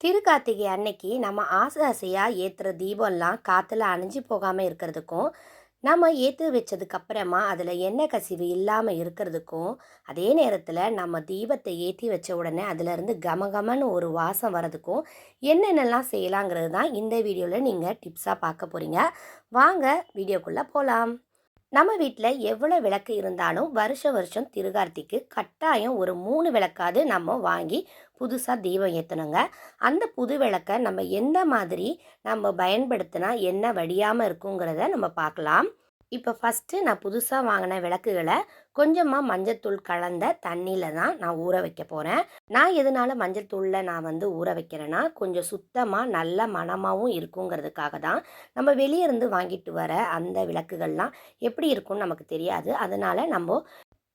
திருக்கார்த்திகை அன்னைக்கு நம்ம ஆசை ஆசையாக ஏற்றுற தீபம்லாம் காற்றுல அணிஞ்சு போகாமல் இருக்கிறதுக்கும் நம்ம ஏற்று வச்சதுக்கப்புறமா அதில் எண்ணெய் கசிவு இல்லாமல் இருக்கிறதுக்கும் அதே நேரத்தில் நம்ம தீபத்தை ஏற்றி வச்ச உடனே அதிலிருந்து கமகமன்னு ஒரு வாசம் வரதுக்கும் என்னென்னலாம் செய்யலாங்கிறது தான் இந்த வீடியோவில் நீங்கள் டிப்ஸாக பார்க்க போகிறீங்க வாங்க வீடியோக்குள்ளே போகலாம் நம்ம வீட்டில் எவ்வளோ விளக்கு இருந்தாலும் வருஷ வருஷம் திருகார்த்திக்கு கட்டாயம் ஒரு மூணு விளக்காவது நம்ம வாங்கி புதுசாக தீபம் ஏற்றணுங்க அந்த புது விளக்கை நம்ம எந்த மாதிரி நம்ம பயன்படுத்தினா என்ன வடியாமல் இருக்குங்கிறத நம்ம பார்க்கலாம். இப்போ ஃபஸ்ட்டு நான் புதுசாக வாங்கின விளக்குகளை கொஞ்சமாக மஞ்சத்தூள் கலந்த தண்ணியில் தான் நான் ஊற வைக்க போகிறேன் நான் எதனால மஞ்சள் தூளில் நான் வந்து ஊற வைக்கிறேன்னா கொஞ்சம் சுத்தமாக நல்ல மனமாகவும் இருக்குங்கிறதுக்காக தான். நம்ம வெளியே இருந்து வாங்கிட்டு வர அந்த விளக்குகள்லாம் எப்படி இருக்கும்னு நமக்கு தெரியாது. அதனால் நம்ம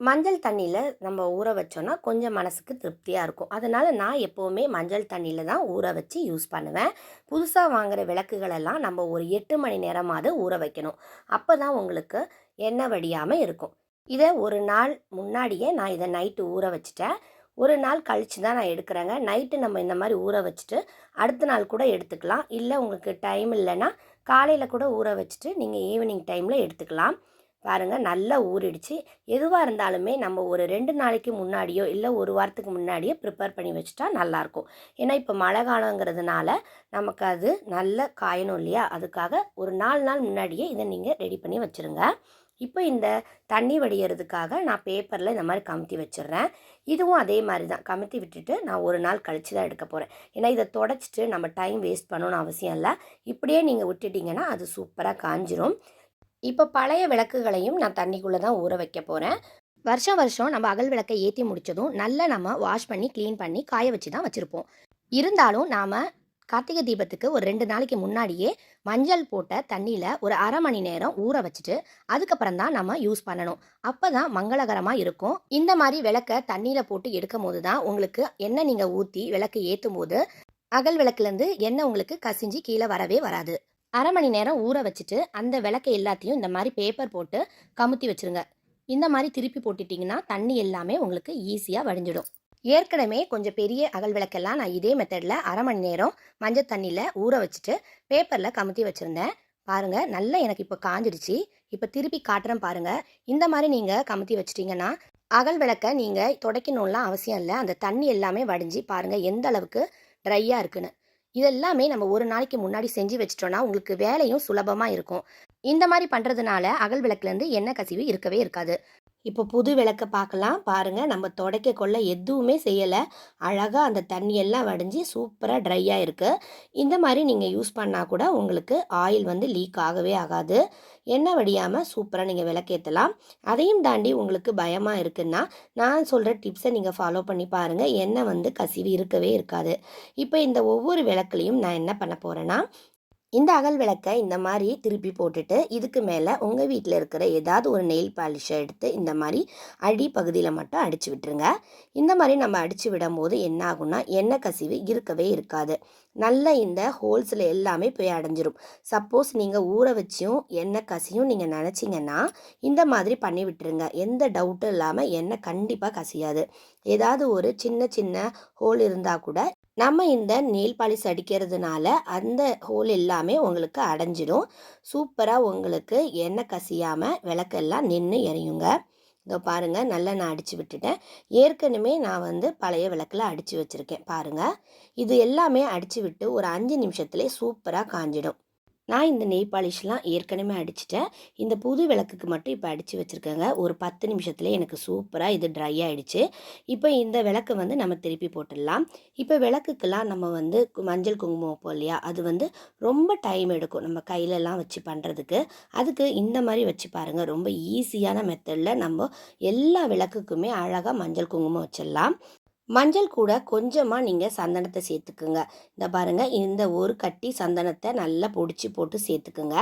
மஞ்சள் தண்ணியில் நம்ம ஊற வச்சோன்னா கொஞ்சம் மனசுக்கு திருப்தியாக இருக்கும். அதனால் நான் எப்போவுமே மஞ்சள் தண்ணியில் தான் ஊற வச்சு யூஸ் பண்ணுவேன். புதுசாக வாங்குகிற விளக்குகளெல்லாம் நம்ம ஒரு எட்டு மணி நேரமாவது ஊற வைக்கணும். அப்போ தான் உங்களுக்கு எண்ணெய் வடியாமல் இருக்கும். இதை ஒரு நாள் முன்னாடியே நான் இதை நைட்டு ஊற வச்சுட்டேன். ஒரு நாள் கழித்து தான் நான் எடுக்கிறேங்க. நைட்டு நம்ம இந்த மாதிரி ஊற வச்சுட்டு அடுத்த நாள் கூட எடுத்துக்கலாம். இல்லை உங்களுக்கு டைம் இல்லைன்னா காலையில் கூட ஊற வச்சுட்டு நீங்கள் ஈவினிங் டைமில் எடுத்துக்கலாம். பாருங்கள் நல்லா ஊறிடுச்சு. எதுவாக இருந்தாலுமே நம்ம ஒரு ரெண்டு நாளைக்கு முன்னாடியோ இல்லை ஒரு வாரத்துக்கு முன்னாடியோ ப்ரிப்பேர் பண்ணி வச்சுட்டா நல்லாயிருக்கும் ஏன்னா இப்போ மழை காலங்கிறதுனால நமக்கு அது நல்ல காயணும் இல்லையா? அதுக்காக ஒரு நாலு நாள் முன்னாடியே இதை நீங்கள் ரெடி பண்ணி வச்சுருங்க. இப்போ இந்த தண்ணி வடிகிறதுக்காக நான் பேப்பரில் இந்த மாதிரி கமுத்தி வச்சிடுறேன். இதுவும் அதே மாதிரி தான். கமுத்தி விட்டுட்டு நான் ஒரு நாள் கழித்து தான் எடுக்க போகிறேன் ஏன்னா இதை தொடச்சிட்டு நம்ம டைம் வேஸ்ட் பண்ணணும்னு அவசியம் இல்லை. இப்படியே நீங்கள் விட்டுட்டிங்கன்னா அது சூப்பராக காஞ்சிரும். இப்போ பழைய விளக்குகளையும் நான் தண்ணிக்குள்ளே தான் ஊற வைக்க போகிறேன் வருஷம் வருஷம் நம்ம அகல் விளக்கை ஏற்றி முடித்ததும் நல்லா நம்ம வாஷ் பண்ணி க்ளீன் பண்ணி காய வச்சு தான் வச்சுருப்போம். இருந்தாலும் நாம் கார்த்திகை தீபத்துக்கு ஒரு ரெண்டு நாளைக்கு முன்னாடியே மஞ்சள் போட்ட தண்ணியில் ஒரு அரை மணி நேரம் ஊற வச்சுட்டு அதுக்கப்புறம் தான் நம்ம யூஸ் பண்ணணும். அப்போ தான் மங்களகரமாக இருக்கும். இந்த மாதிரி விளக்கை தண்ணியில் போட்டு எடுக்கும் போது தான் உங்களுக்கு எண்ணெய் நீங்கள் ஊற்றி விளக்கு ஏற்றும் போது அகல் விளக்குலேருந்து எண்ணெய் உங்களுக்கு கசிஞ்சு கீழே வரவே வராது. அரை மணி நேரம் ஊற வச்சுட்டு அந்த விளக்கை எல்லாத்தையும் இந்த மாதிரி பேப்பர் போட்டு கமுத்தி வச்சுருங்க. இந்த மாதிரி திருப்பி போட்டுட்டிங்கன்னா தண்ணி எல்லாமே உங்களுக்கு ஈஸியாக வடிஞ்சிடும். ஏற்கனவே கொஞ்சம் பெரிய அகல் விளக்கெல்லாம் நான் இதே மெத்தடில் அரை மணி நேரம் மஞ்சள் தண்ணியில் ஊற வச்சுட்டு பேப்பரில் கமுத்தி வச்சுருந்தேன். பாருங்கள் நல்லா எனக்கு இப்போ காஞ்சிடுச்சு. இப்போ திருப்பி காட்டுறேன் பாருங்கள் இந்த மாதிரி நீங்கள் கமுத்தி வச்சிட்டிங்கன்னா அகல் விளக்கை நீங்கள் துடைக்கணும்லாம் அவசியம் இல்லை. அந்த தண்ணி எல்லாமே வடிஞ்சு பாருங்கள் எந்த அளவுக்கு ட்ரையாக இருக்குன்னு. இதெல்லாமே நம்ம ஒரு நாளைக்கு முன்னாடி செஞ்சு வச்சிட்டோம்னா உங்களுக்கு வேலையும் சுலபமாக இருக்கும். இந்த மாதிரி பண்ணுறதுனால அகல் விளக்குலேருந்து எண்ணெய் கசிவு இருக்கவே இருக்காது. இப்போ புது விளக்கை பார்க்கலாம் பாருங்கள் நம்ம துடைக்க கொள்ள எதுவுமே செய்யலை. அழகாக அந்த தண்ணியெல்லாம் வடிஞ்சு சூப்பராக ட்ரையாக இருக்குது இந்த மாதிரி நீங்கள் யூஸ் பண்ணால் கூட உங்களுக்கு ஆயில் வந்து லீக் ஆகவே ஆகாது. எண்ணெய் வடியாமல் சூப்பராக நீங்கள் விளக்கேற்றலாம் அதையும் தாண்டி உங்களுக்கு பயமாக இருக்குன்னா நான் சொல்கிற டிப்ஸை நீங்கள் ஃபாலோ பண்ணி பாருங்கள் எண்ணெய் வந்து கசிவு இருக்கவே இருக்காது. இப்போ இந்த ஒவ்வொரு விளக்குலையும் நான் என்ன பண்ண போகிறேன்னா இந்த அகல் விளக்கை இந்த மாதிரி திருப்பி போட்டுட்டு இதுக்கு மேலே உங்கள் வீட்டில் இருக்கிற ஏதாவது ஒரு நெயில் பாலிஷை எடுத்து இந்த மாதிரி அடி பகுதியில் மட்டும் அடித்து விட்டுருங்க. இந்த மாதிரி நம்ம அடித்து விடும்போது என்ன ஆகும்னா எண்ணெய் கசிவு இருக்கவே இருக்காது. நல்ல இந்த ஹோல்ஸில் எல்லாமே போய் அடைஞ்சிரும். சப்போஸ் நீங்கள் ஊற வச்சியும் எண்ணெய் கசியும் நீங்கள் நினச்சிங்கன்னா இந்த மாதிரி பண்ணி விட்டுருங்க. எந்த டவுட்டும் இல்லாமல் எண்ணெய் கண்டிப்பாக கசியாது. ஏதாவது ஒரு சின்ன சின்ன ஹோல் இருந்தால் கூட நம்ம இந்த நெயில் பாலிஷ் அடிக்கிறதுனால அந்த ஹோல் எல்லாமே உங்களுக்கு அடைஞ்சிடும். சூப்பராக உங்களுக்கு எண்ணெய் கசியாமல் விளக்கெல்லாம் நின்று எரியுங்க. இதோ பாருங்கள் நல்லா நான் அடித்து விட்டுட்டேன். ஏற்கனவே நான் வந்து பழைய விளக்கில் அடித்து வச்சுருக்கேன். பாருங்கள் இது எல்லாமே அடித்து விட்டு ஒரு அஞ்சு நிமிஷத்துலேயே சூப்பராக காஞ்சிடும். நான் இந்த நெய் பாலிஷ்லாம் ஏற்கனவே அடிச்சிட்டேன். இந்த புது விளக்குக்கு மட்டும் இப்போ அடித்து வச்சுருக்கேங்க. ஒரு பத்து நிமிஷத்தில் எனக்கு சூப்பராக இது ட்ரை ஆகிடுச்சு இப்போ இந்த விளக்கு வந்து நம்ம திருப்பி போட்டுடலாம். இப்போ விளக்குக்கெல்லாம் நம்ம வந்து மஞ்சள் குங்குமம் வைப்போம் இல்லையா? அது வந்து ரொம்ப டைம் எடுக்கும் நம்ம கையிலலாம் வச்சு பண்ணுறதுக்கு அதுக்கு இந்த மாதிரி வச்சு பாருங்கள் ரொம்ப ஈஸியான மெத்தடில் நம்ம எல்லா விளக்குக்குமே அழகாக மஞ்சள் குங்குமம் வச்சிடலாம். மஞ்சள் கூட கொஞ்சமாக நீங்கள் சந்தனத்தை சேர்த்துக்குங்க. இந்த பாருங்கள் இந்த ஒரு கட்டி சந்தனத்தை நல்லா பொடிச்சு போட்டு சேர்த்துக்குங்க.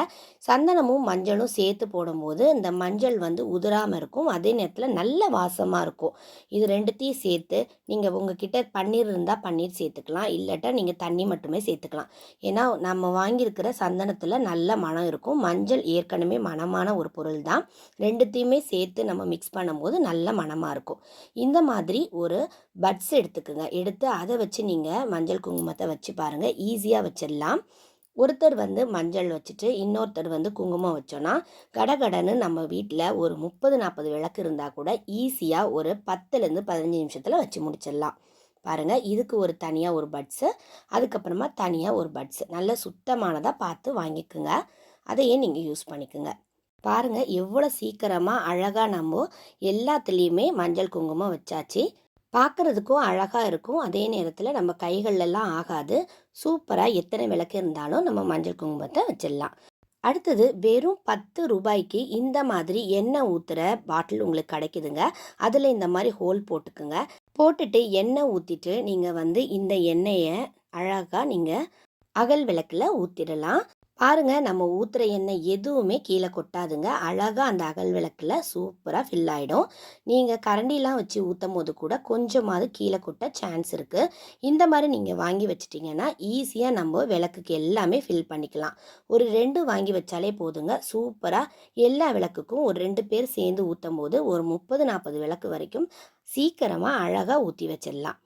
சந்தனமும் மஞ்சளும் சேர்த்து போடும்போது இந்த மஞ்சள் வந்து உதிராமல் இருக்கும். அதே நேரத்தில் நல்ல வாசமாக இருக்கும். இது ரெண்டுத்தையும் சேர்த்து நீங்கள் உங்ககிட்ட பன்னீர் இருந்தால் பன்னீர் சேர்த்துக்கலாம். இல்லாட்டா நீங்கள் தண்ணி மட்டுமே சேர்த்துக்கலாம். ஏன்னா நம்ம வாங்கியிருக்கிற சந்தனத்தில் நல்ல மனம் இருக்கும். மஞ்சள் ஏற்கனவே மனமான ஒரு பொருள் தான். ரெண்டுத்தையுமே சேர்த்து நம்ம மிக்ஸ் பண்ணும்போது நல்ல மனமாக இருக்கும். இந்த மாதிரி ஒரு பட் பட்ஸ் எடுத்துக்கோங்க. எடுத்து அதை வச்சு நீங்கள் மஞ்சள் குங்குமத்தை வச்சு பாருங்கள் ஈஸியாக வச்சிடலாம். ஒருத்தர் வந்து மஞ்சள் வச்சுட்டு இன்னொருத்தர் வந்து குங்குமம் வச்சோன்னா கடகடன்னு நம்ம வீட்டில் ஒரு முப்பது நாற்பது விளக்கு இருந்தால் கூட ஈஸியாக ஒரு பத்துலேருந்து பதினஞ்சு நிமிஷத்தில் வச்சு முடிச்சிடலாம். பாருங்கள் இதுக்கு ஒரு தனியாக ஒரு பட்ஸு அதுக்கப்புறமா தனியாக ஒரு பட்ஸு. நல்ல சுத்தமானதாக பார்த்து வாங்கிக்குங்க. அதையே நீங்கள் யூஸ் பண்ணிக்கோங்க. பாருங்கள் எவ்வளோ சீக்கிரமாக அழகாக நம்ம எல்லாத்துலேயுமே மஞ்சள் குங்குமம் வச்சாச்சு. பார்க்குறதுக்கும் அழகாக இருக்கும். அதே நேரத்தில் நம்ம கைகளெல்லாம் ஆகாது. சூப்பராக எத்தனை விளக்கு இருந்தாலும் நம்ம மஞ்சள் குங்குமத்தை வச்சிடலாம். அடுத்தது வெறும் பத்து ரூபாய்க்கு இந்த மாதிரி எண்ணெய் ஊற்றுற பாட்டில் உங்களுக்கு கிடைக்குதுங்க. அதில் இந்த மாதிரி ஹோல் போட்டுக்குங்க. போட்டுட்டு எண்ணெய் ஊற்றிட்டு நீங்கள் வந்து இந்த எண்ணெயை அழகாக நீங்கள் அகல் விளக்கில் ஊற்றிடலாம் பாருங்க நம்ம ஊற்றுற எண்ணெய் எதுவுமே கீழே கொட்டாதுங்க. அழகாக அந்த அகல் விளக்கில் சூப்பராக ஃபில் ஆகிடும் நீங்கள் கரண்டிலாம் வச்சு ஊற்றும் போது கூட கொஞ்சமாவது கீழே கொட்ட சான்ஸ் இருக்குது இந்த மாதிரி நீங்கள் வாங்கி வச்சிட்டிங்கன்னா ஈஸியாக நம்ம விளக்குக்கு எல்லாமே ஃபில் பண்ணிக்கலாம். ஒரு ரெண்டு வாங்கி வச்சாலே போதுங்க. சூப்பராக எல்லா விளக்குக்கும் ஒரு ரெண்டு பேர் சேர்ந்து ஊற்றும் போது ஒரு முப்பது நாற்பது விளக்கு வரைக்கும் சீக்கிரமாக அழகாக ஊற்றி வச்சிடலாம்.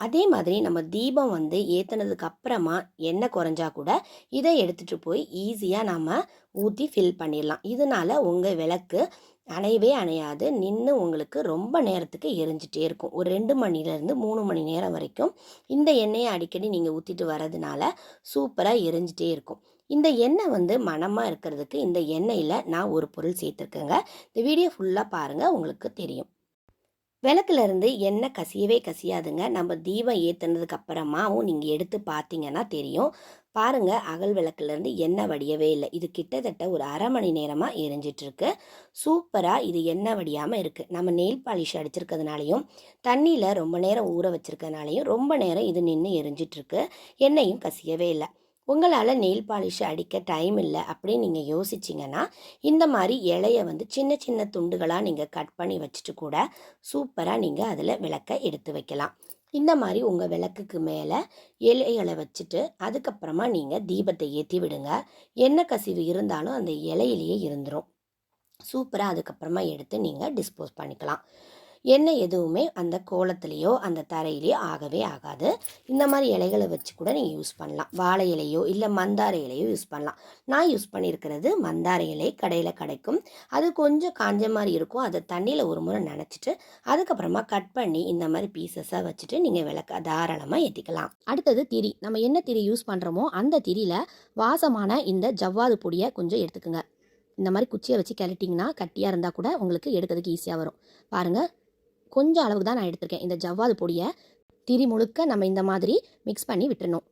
அதே மாதிரி நம்ம தீபம் வந்து ஏற்றுனதுக்கு அப்புறமா எண்ணெய் குறைஞ்சா கூட இதை எடுத்துகிட்டு போய் ஈஸியாக நம்ம ஊற்றி ஃபில் பண்ணிடலாம். இதனால் உங்கள் விளக்கு அணையவே அணையாது. நின்று உங்களுக்கு ரொம்ப நேரத்துக்கு எரிஞ்சிட்டே இருக்கும். ஒரு ரெண்டு மணிலேருந்து மூணு மணி நேரம் வரைக்கும் இந்த எண்ணெயை அடிக்கடி நீங்கள் ஊற்றிட்டு வர்றதுனால சூப்பராக எரிஞ்சிட்டே இருக்கும். இந்த எண்ணெய் வந்து மணமாக இருக்கிறதுக்கு இந்த எண்ணெயில் நான் ஒரு பொருள் சேர்த்துருக்கேங்க. இந்த வீடியோ ஃபுல்லாக பாருங்கள் உங்களுக்கு தெரியும். விளக்குலேருந்து எண்ணெய் கசியவே கசியாதுங்க. நம்ம தீபம் ஏற்றுனதுக்கு அப்புறமாவும் நீங்கள் எடுத்து பார்த்தீங்கன்னா தெரியும். பாருங்கள் அகல் விளக்குலேருந்து எண்ணெய் வடியவே இல்லை. இது கிட்டத்தட்ட ஒரு அரை மணி நேரமாக எரிஞ்சிட்ருக்கு. சூப்பராக இது எண்ணெய் வடியாமல் இருக்குது நம்ம நெயில் பாலிஷ் அடிச்சிருக்கிறதுனாலையும் தண்ணியில் ரொம்ப நேரம் ஊற வச்சுருக்கனாலையும் ரொம்ப நேரம் இது நின்று எரிஞ்சிட்ருக்கு. எண்ணெயும் கசியவே இல்லை. உங்களால் நெயில் பாலிஷ் அடிக்க டைம் இல்லை அப்படின்னு நீங்கள் யோசிச்சிங்கன்னா இந்த மாதிரி இலையை வந்து சின்ன சின்ன துண்டுகளாக நீங்கள் கட் பண்ணி வச்சுட்டு கூட சூப்பராக நீங்கள் அதில் விளக்க எடுத்து வைக்கலாம். இந்த மாதிரி உங்கள் விளக்குக்கு மேலே இலைகளை வச்சுட்டு அதுக்கப்புறமா நீங்கள் தீபத்தை ஏற்றி விடுங்க. எண்ணெய் கசிவு இருந்தாலும் அந்த இலையிலேயே இருந்துடும் சூப்பராக அதுக்கப்புறமா எடுத்து நீங்கள் டிஸ்போஸ் பண்ணிக்கலாம். எண்ணெய் எதுவுமே அந்த கோலத்துலேயோ அந்த தரையிலையோ ஆகவே ஆகாது. இந்த மாதிரி இலைகளை வச்சு கூட நீங்கள் யூஸ் பண்ணலாம். வாழை இலையோ இல்லை மந்தார இலையோ யூஸ் பண்ணலாம். நான் யூஸ் பண்ணியிருக்கிறது மந்தார இலை கடையில் கிடைக்கும். அது கொஞ்சம் காஞ்ச மாதிரி இருக்கும். அதை தண்ணியில் ஒரு முறை நினச்சிட்டு அதுக்கப்புறமா கட் பண்ணி இந்த மாதிரி பீசஸாக வச்சுட்டு நீங்கள் விளக்க தாராளமாக ஏற்றிக்கலாம் அடுத்தது திரி. நம்ம என்ன திரி யூஸ் பண்ணுறோமோ அந்த திரியில் வாசமான இந்த ஜவ்வாது பொடியை கொஞ்சம் எடுத்துக்கோங்க. இந்த மாதிரி குச்சியை வச்சு கிளட்டிங்கன்னா கட்டியாக இருந்தால் கூட உங்களுக்கு எடுக்கிறதுக்கு ஈஸியாக வரும். பாருங்கள் கொஞ்சம் அளவுக்கு தான் நான் எடுத்திருக்கேன். இந்த ஜவ்வாது பொடியை திரி முழுக்க நம்ம இந்த மாதிரி மிக்ஸ் பண்ணி விட்டுறணும்.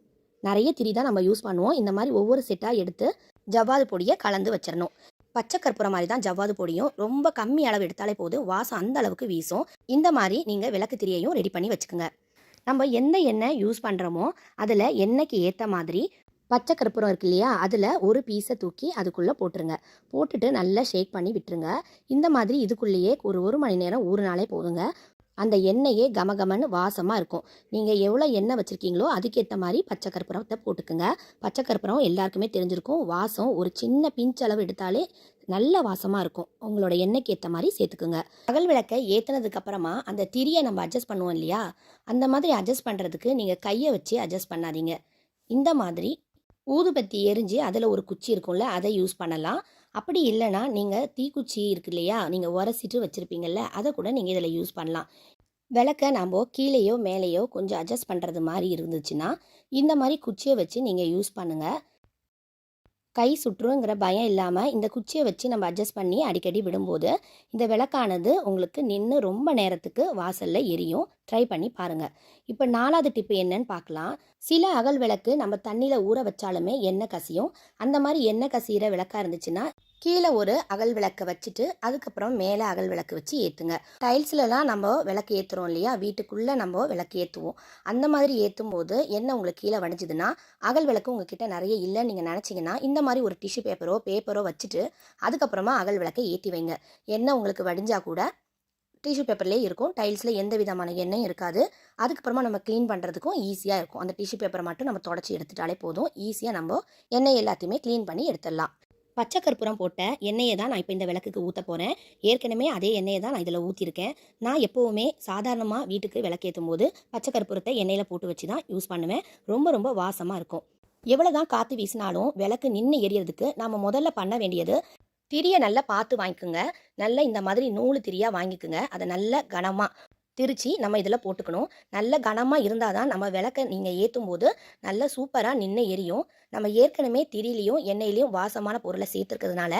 நிறைய திரி தான் நம்ம யூஸ் பண்ணுவோம். இந்த மாதிரி ஒவ்வொரு செட்டாக எடுத்து ஜவ்வாது பொடியை கலந்து வச்சிடணும் பச்சை கற்பூரம் மாதிரி தான் ஜவ்வாது பொடியும். ரொம்ப கம்மி அளவு எடுத்தாலே போதும். வாசம் அந்த அளவுக்கு வீசும். இந்த மாதிரி நீங்கள் விளக்கு திரியையும் ரெடி பண்ணி வச்சுக்கோங்க. நம்ம எந்த எண்ணெய் யூஸ் பண்ணுறோமோ அதில் எண்ணெய்க்கு ஏற்ற மாதிரி பச்சை கற்பூரம் இருக்கு இல்லையா? அதில் ஒரு பீஸை தூக்கி அதுக்குள்ளே போட்டுருங்க. போட்டுட்டு நல்லா ஷேக் பண்ணி விட்டுருங்க. இந்த மாதிரி இதுக்குள்ளேயே ஒரு ஒரு மணி நேரம் ஊறினாலே போதுங்க. அந்த எண்ணெயே கமகமன்னு வாசமாக இருக்கும். நீங்கள் எவ்வளோ எண்ணெய் வச்சுருக்கீங்களோ அதுக்கேற்ற மாதிரி பச்சை கற்பூரத்தை போட்டுக்குங்க. பச்சை கற்பூரம் எல்லாருக்குமே தெரிஞ்சிருக்கும். வாசம் ஒரு சின்ன பிஞ்ச் அளவு எடுத்தாலே நல்ல வாசமாக இருக்கும். உங்களோட எண்ணெய்க்கு ஏற்ற மாதிரி சேர்த்துக்குங்க. அகல் விளக்கை ஏற்றுனதுக்கு அப்புறமா அந்த திரியை நம்ம அட்ஜஸ்ட் பண்ணுவோம் இல்லையா? அந்த மாதிரி அட்ஜஸ்ட் பண்ணுறதுக்கு நீங்கள் கையை வச்சு அட்ஜஸ்ட் பண்ணாதீங்க. இந்த மாதிரி ஊதுபத்தி எரிஞ்சு அதில் ஒரு குச்சி இருக்கும்ல அதை யூஸ் பண்ணலாம். அப்படி இல்லைன்னா நீங்கள் தீக்குச்சி இருக்கு இல்லையா நீங்கள் உரசிட்டு வச்சுருப்பீங்கள்ல அதை கூட நீங்கள் இதில் யூஸ் பண்ணலாம். விளக்க நம்ம கீழேயோ மேலேயோ கொஞ்சம் அட்ஜஸ்ட் பண்ணுறது மாதிரி இருந்துச்சுன்னா இந்த மாதிரி குச்சியை வச்சு நீங்கள் யூஸ் பண்ணுங்கள் கை சுற்றுங்கிற பயம் இல்லாமல் இந்த குச்சியை வச்சு நம்ம அட்ஜஸ்ட் பண்ணி அடிக்கடி விடும்போது இந்த விளக்கானது உங்களுக்கு நின்று ரொம்ப நேரத்துக்கு வாசலில் எரியும். ட்ரை பண்ணி பாருங்கள் இப்போ நாலாவது டிப்பு என்னன்னு பார்க்கலாம். சில அகல் விளக்கு நம்ம தண்ணியில் ஊற வச்சாலுமே எண்ணெய் கசியும். அந்த மாதிரி எண்ணெய் கசிகிற விளக்காக இருந்துச்சுன்னா கீழே ஒரு அகல் விளக்கை வச்சுட்டு அதுக்கப்புறம் மேலே அகல் விளக்கு வச்சு ஏற்றுங்க டைல்ஸ்லலாம் நம்ம விளக்கு ஏற்றுறோம் இல்லையா? வீட்டுக்குள்ளே நம்ம விளக்கு ஏற்றுவோம் அந்த மாதிரி ஏற்றும் போது என்ன உங்களுக்கு கீழே வடிஞ்சுதுன்னா அகல் விளக்கு உங்ககிட்ட நிறைய இல்லைன்னு நீங்கள் நினச்சிங்கன்னா இந்த மாதிரி ஒரு டிஷ்யூ பேப்பரோ பேப்பரோ வச்சுட்டு அதுக்கப்புறமா அகல் விளக்கை ஏற்றி வைங்க. எண்ணெய் உங்களுக்கு வடிஞ்சால் கூட டிஷ்யூ பேப்பர்லேயே இருக்கும். டைல்ஸில் எந்த விதமான எண்ணெயும் இருக்காது. அதுக்கப்புறமா நம்ம க்ளீன் பண்ணுறதுக்கும் ஈஸியாக இருக்கும். அந்த டிஷ்யூ பேப்பரை மட்டும் நம்ம தொடச்சி எடுத்துட்டாலே போதும். ஈஸியாக நம்ம எண்ணெய் எல்லாத்தையுமே க்ளீன் பண்ணி எடுத்துடலாம். பச்சை கற்பூரம் போட்ட எண்ணெயை தான் நான் இப்போ இந்த விளக்குக்கு ஊற்ற போகிறேன் ஏற்கனவே அதே எண்ணெயை தான் நான் இதில் ஊற்றிருக்கேன் நான் எப்போவுமே சாதாரணமாக வீட்டுக்கு விளக்கேற்றும் போது பச்சை கற்பூரத்தை எண்ணெயில் போட்டு வச்சு தான் யூஸ் பண்ணுவேன். ரொம்ப ரொம்ப வாசமாக இருக்கும். எவ்வளோ தான் காற்று வீசினாலும் விளக்கு நின்று எரியறதுக்கு நம்ம முதல்ல பண்ண வேண்டியது திரியை நல்லா பார்த்து வாங்கிக்கோங்க. நல்ல இந்த மாதிரி நூல் திரியாக வாங்கிக்கோங்க. அதை நல்ல கனமாக திரிச்சு நம்ம இதில் போட்டுக்கணும். நல்ல கனமாக இருந்தால் தான் நம்ம விளக்க நீங்கள் ஏற்றும் போது நல்ல சூப்பராக நின்று எரியும். நம்ம ஏற்கனவே திரிலையும் எண்ணெயிலையும் வாசமான பொருளை சேர்த்துருக்கிறதுனால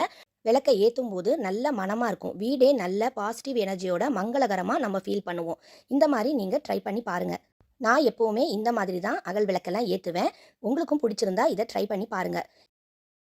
விளக்கை ஏற்றும் போது நல்ல மனமாக இருக்கும். வீடே நல்ல பாசிட்டிவ் எனர்ஜியோட மங்களகரமாக நம்ம ஃபீல் பண்ணுவோம். இந்த மாதிரி நீங்கள் ட்ரை பண்ணி பாருங்கள் நான் எப்போவுமே இந்த மாதிரி தான் அகல் விளக்கெல்லாம் ஏற்றுவேன் உங்களுக்கும் பிடிச்சிருந்தா இதை ட்ரை பண்ணி பாருங்கள்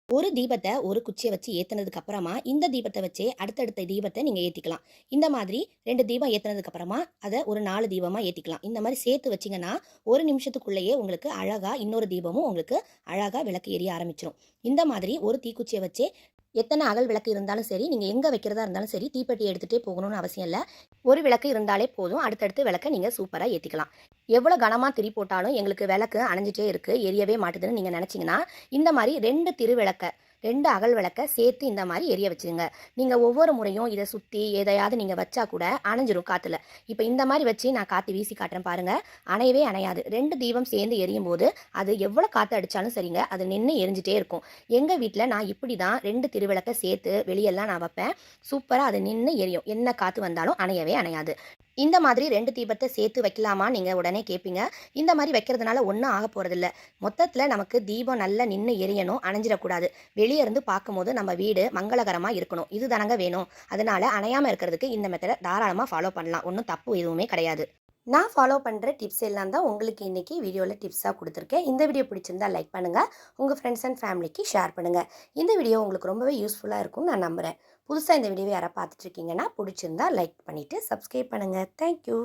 ஒரு தீபத்தை ஒரு குச்சியை வச்சு ஏற்றுனதுக்கு அப்புறமா இந்த தீபத்தை வச்சே அடுத்தடுத்த தீபத்தை நீங்கள் ஏற்றிக்கலாம் இந்த மாதிரி ரெண்டு தீபம் ஏற்றினதுக்கு அப்புறமா அதை ஒரு நாலு தீபமாக ஏற்றிக்கலாம் இந்த மாதிரி சேர்த்து வச்சிங்கன்னா ஒரு நிமிஷத்துக்குள்ளேயே உங்களுக்கு அழகாக இன்னொரு தீபமும் உங்களுக்கு அழகாக விளக்கு எரிய ஆரம்பிச்சிடும் இந்த மாதிரி ஒரு தீக்குச்சியை வச்சே எத்தனை அகல் விளக்கு இருந்தாலும் சரி நீங்கள் எங்கே வைக்கிறதா இருந்தாலும் சரி தீப்பெட்டி எடுத்துகிட்டே போகணும்னு அவசியம் இல்லை. ஒரு விளக்கு இருந்தாலே போதும். அடுத்தடுத்து விளக்கை நீங்கள் சூப்பராக ஏற்றிக்கலாம் எவ்வளோ கனமாக திரி போட்டாலும் எங்களுக்கு விளக்கு அணைஞ்சிட்டே இருக்குது எரியவே மாட்டுதுன்னு நீங்கள் நினச்சிங்கன்னா இந்த மாதிரி ரெண்டு திருவிளக்கை ரெண்டு அகல் விளக்கை சேர்த்து இந்த மாதிரி எரிய வச்சுருங்க. நீங்கள் ஒவ்வொரு முறையும் இதை சுற்றி எதையாவது நீங்கள் வச்சா கூட அணைஞ்சிரும் காற்றுல இப்போ இந்த மாதிரி வச்சு நான் காற்று வீசி காட்டுறேன் பாருங்கள் அணையவே அணையாது. ரெண்டு தீபம் சேர்ந்து எரியும் போது அது எவ்வளோ காற்று அடித்தாலும் சரிங்க. அது நின்று எரிஞ்சிட்டே இருக்கும். எங்கள் வீட்டில் நான் இப்படி தான் ரெண்டு திருவிளக்கை சேர்த்து வெளியெல்லாம் நான் வைப்பேன். சூப்பராக அது நின்று எரியும். என்ன காற்று வந்தாலும் அணையவே அணையாது. இந்த மாதிரி ரெண்டு தீபத்தை சேர்த்து வைக்கலாமா நீங்கள் உடனே கேட்பீங்க இந்த மாதிரி வைக்கிறதுனால ஒன்றும் ஆக போகிறதில்ல மொத்தத்தில் நமக்கு தீபம் நல்லா நின்று எரியணும் அணைஞ்சிடக்கூடாது. வெளியே இருந்து பார்க்கும்போது நம்ம வீடு மங்களகரமாக இருக்கணும். இது தானங்க வேணும். அதனால அணையாமல் இருக்கிறதுக்கு இந்த மெத்தடை தாராளமாக ஃபாலோ பண்ணலாம். ஒன்றும் தப்பு எதுவுமே கிடையாது. நான் ஃபாலோ பண்ணுற டிப்ஸ் எல்லாம் தான் உங்களுக்கு இன்றைக்கி வீடியோவில் டிப்ஸாக கொடுத்துருக்கேன். இந்த வீடியோ பிடிச்சிருந்தா லைக் பண்ணுங்கள் உங்கள் ஃப்ரெண்ட்ஸ் அண்ட் ஃபேமிலிக்கு ஷேர் பண்ணுங்கள் இந்த வீடியோ உங்களுக்கு ரொம்பவே யூஸ்ஃபுல்லாக இருக்கும்னு நான் நம்புகிறேன் புதுசாக இந்த வீடியோவை யாராவது பார்த்துட்ருக்கீங்கன்னா பிடிச்சிருந்தா லைக் பண்ணிவிட்டு சப்ஸ்கிரைப் பண்ணுங்கள் தேங்க்யூ